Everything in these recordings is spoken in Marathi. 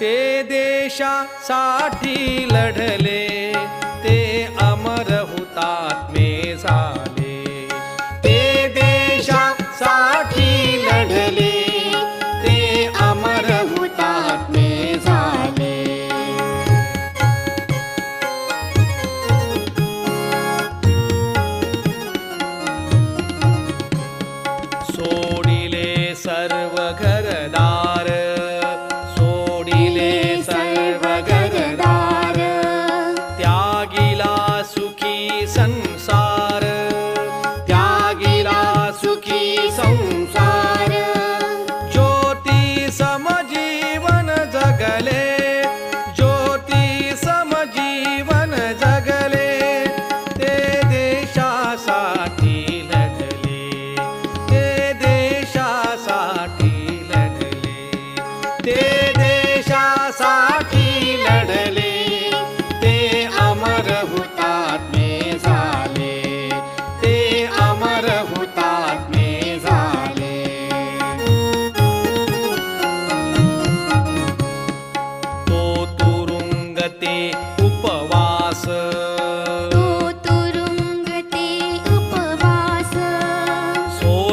ते देशासाठी लढले.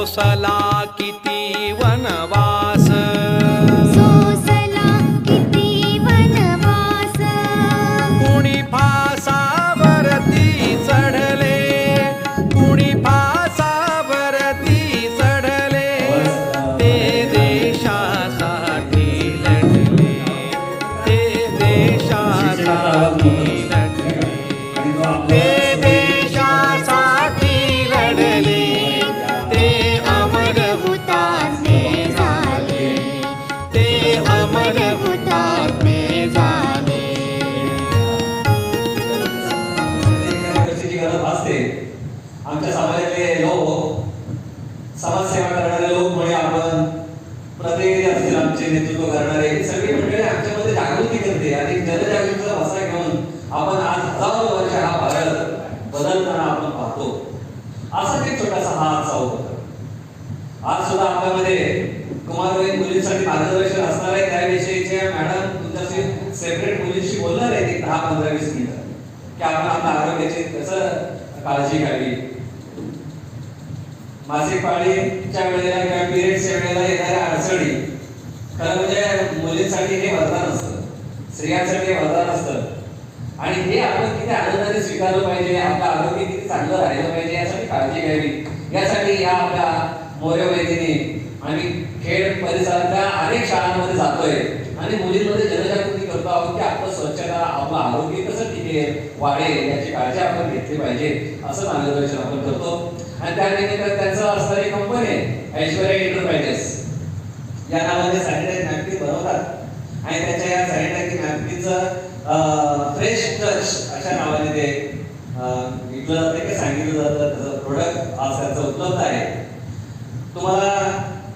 सोसला किती वनवास. सोसला किती वनवास. कुणी फासावरती चढले. कुणी फासावरती चढले. ते देशासाठी लढले. ते देशासाठी आमच्या समाजातले लोक समाजसेवा करणारे लोक म्हणजे आपण प्रतिनिधी असतील आमचे नेतृत्व करणारे सगळी मंडळी आमच्यामध्ये जागृती करते आणि जनजागृतीचा वसा घेऊन आपण आज हजारो वर्ष हा भारत बदलताना आपण पाहतो. असाच एक छोटासा हा आजचा होता आज सुद्धा आपल्यामध्ये कुमारवयीन मुलींसाठी मार्गदर्शन असणार आहे. त्याविषयीचे मॅडम तुमच्याशी सेपरेट मुलींशी बोलणार आहे एक दहा पंधरा वीस मिनिटं. की आपण आपल्या आरोग्याची कसं काळजी घ्यावी? मासिक पाळीच्या वेळेला किंवा पिरियडच्या वेळेला येणाऱ्या अडचणी. खरं म्हणजे मुलींसाठी हे वरदान असतं. स्त्रियांसाठी हे वरदान असतं. आणि हे आपण किती आनंदाने स्वीकारलं पाहिजे आपलं आरोग्य किती चांगलं राहिलं पाहिजे यासाठी काळजी घ्यावी. यासाठी या आपल्या मोरे वैदिनी आम्ही खेळ परिसरातल्या अनेक शाळांमध्ये जातोय. आणि मुलींमध्ये जनजागृती करतो आहोत की आपलं स्वच्छता आपलं आरोग्य कसं टिकेल वाढेल याची काळजी आपण घेतली पाहिजे असं मार्गदर्शन आपण करतो. आणि त्या निमित्त त्यांचं असणारी कंपनी आहे. ऐश्वर्या एंटरप्राइजेस या नावाने सॅनिटाईज नॅपकिन बनवतात. आणि त्याच्या या सॅनिटाईज नॅपकिनचं फ्रेश टच अशा नावाने ते विकलं जातं की सांगितलं जातं. त्याचं प्रोडक्ट आज त्यांचं उपलब्ध आहे. तुम्हाला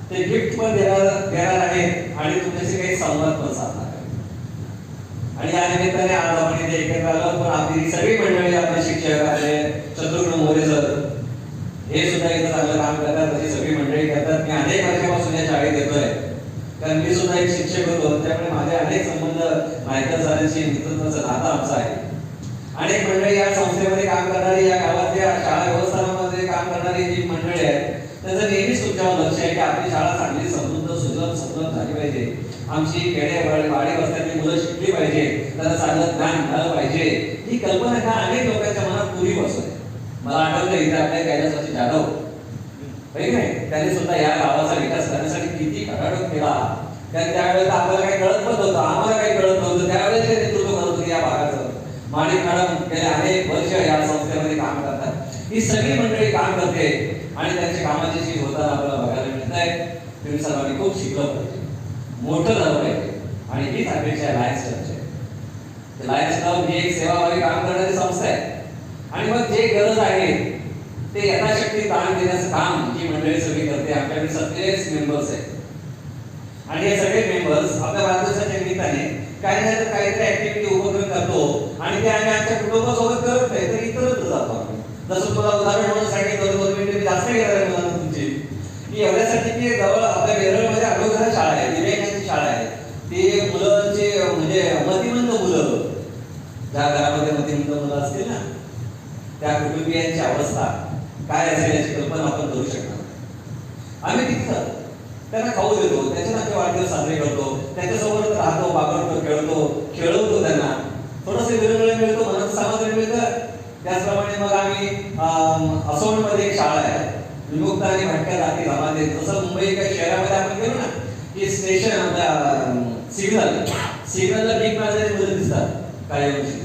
ते गिफ्ट पण देणार देणार आहेत आणि तुमच्याशी काही संवाद पण साधणार आणि या निमित्ताने आज आपण इथे एकत्र आलो. पण आपली सगळी मंडळी आपले शिक्षक आपले शत्रुघ्न मोरे सर हे सुद्धा इथं चांगलं काम करतात तशी सगळी मंडळी करतात. मी अनेक वर्षापासून या शाळेत येतोय. कारण मी सुद्धा एक शिक्षक होतो. त्यामुळे माझे अनेक संबंध मायकर सरांशी नेतृत्वाचं नातं आमचं आहे. अनेक मंडळी या संस्थेमध्ये काम करणारी या गावातल्या शाळा व्यवस्थापनामध्ये काम करणारी जी मंडळी आहेत त्याचं नेहमीच तुमच्यावर लक्ष आहे की आपली शाळा चांगली समृद्ध सुजल समृद्ध झाली पाहिजे. आमची खेडे वाडी वस्त्यातली मुलं शिकली पाहिजे. त्यांना चांगलं ज्ञान मिळालं पाहिजे. ही कल्पना ह्या अनेक लोकांच्या मनात पूर्वी बसते मला आठवतं इथे आपल्या कैलासवासी जाधव. होय की नाही त्यांनी सुद्धा या गावाचा विकास करण्यासाठी किती खटाटोप केला. कारण त्यावेळेस आपल्याला काही कळत पण होतं आम्हाला काही कळत नव्हतं. त्यावेळेस जे नेतृत्व करत होते या भागाचं. माणिक मॅडम गेले अनेक वर्ष या संस्थेमध्ये काम करतात. ही सगळी मंडळी काम करते आणि त्यांच्या कामाची जी होताना आपल्याला बघायला मिळत आहे तुम्ही सर्वांनी खूप शिकलं पाहिजे. मोठं झालं पाहिजे. आणि हीच अपेक्षा आहे लायन्स क्लबची लायन्स क्लब ही एक सेवाभावी काम करणारी संस्था आहे. आणि मग जे गरज आहे ते यथाशक्ती दान देण्याचं काम जी मंडळी सगळी करते. आपल्याकडे सत्तेचाळीस मेंबर्स आहेत. आणि हे सगळे मेंबर्स आपल्या वाढदिवसाच्या निमित्ताने काही नाही तर काहीतरी ऍक्टिव्हिटी उपक्रम करतो. आणि ते आम्ही आमच्या कुटुंबासोबत करत नाही तर इतरत्र जातो आम्ही जसं तुम्हाला उदाहरण म्हणून सांगितलं मी जास्त घेणार आहे मुलांना तुमची. की एवढ्यासाठी की जवळ आपल्या वेरळमध्ये अगोदर शाळा आहे विवेकांची शाळा आहे ती मुलांची म्हणजे मतिमंद मुलं ज्या घरामध्ये मतिमंद मुलं असतील ना त्या कुटुंबियांची अवस्था काय असेल याची कल्पना आपण करू शकणार आम्ही तिथं त्यांना खाऊ देतो त्याच्या नाते वाढदिवस साजरे करतो त्यांच्यासोबत राहतो वापरतो खेळतो खेळवतो त्यांना. थोडस वेगवेगळे मिळतो मनाचं समाधान मिळतं. त्याचप्रमाणे मग आम्ही असोनमध्ये एक शाळा आहे. विमुक्त आणि भटक्या जाती जमाते जसं मुंबई काही शहरामध्ये आपण गेलो ना की स्टेशन आपल्या सिग्नल सिग्नलला भीक माझ्या मुलं दिसतात. काही अंशी.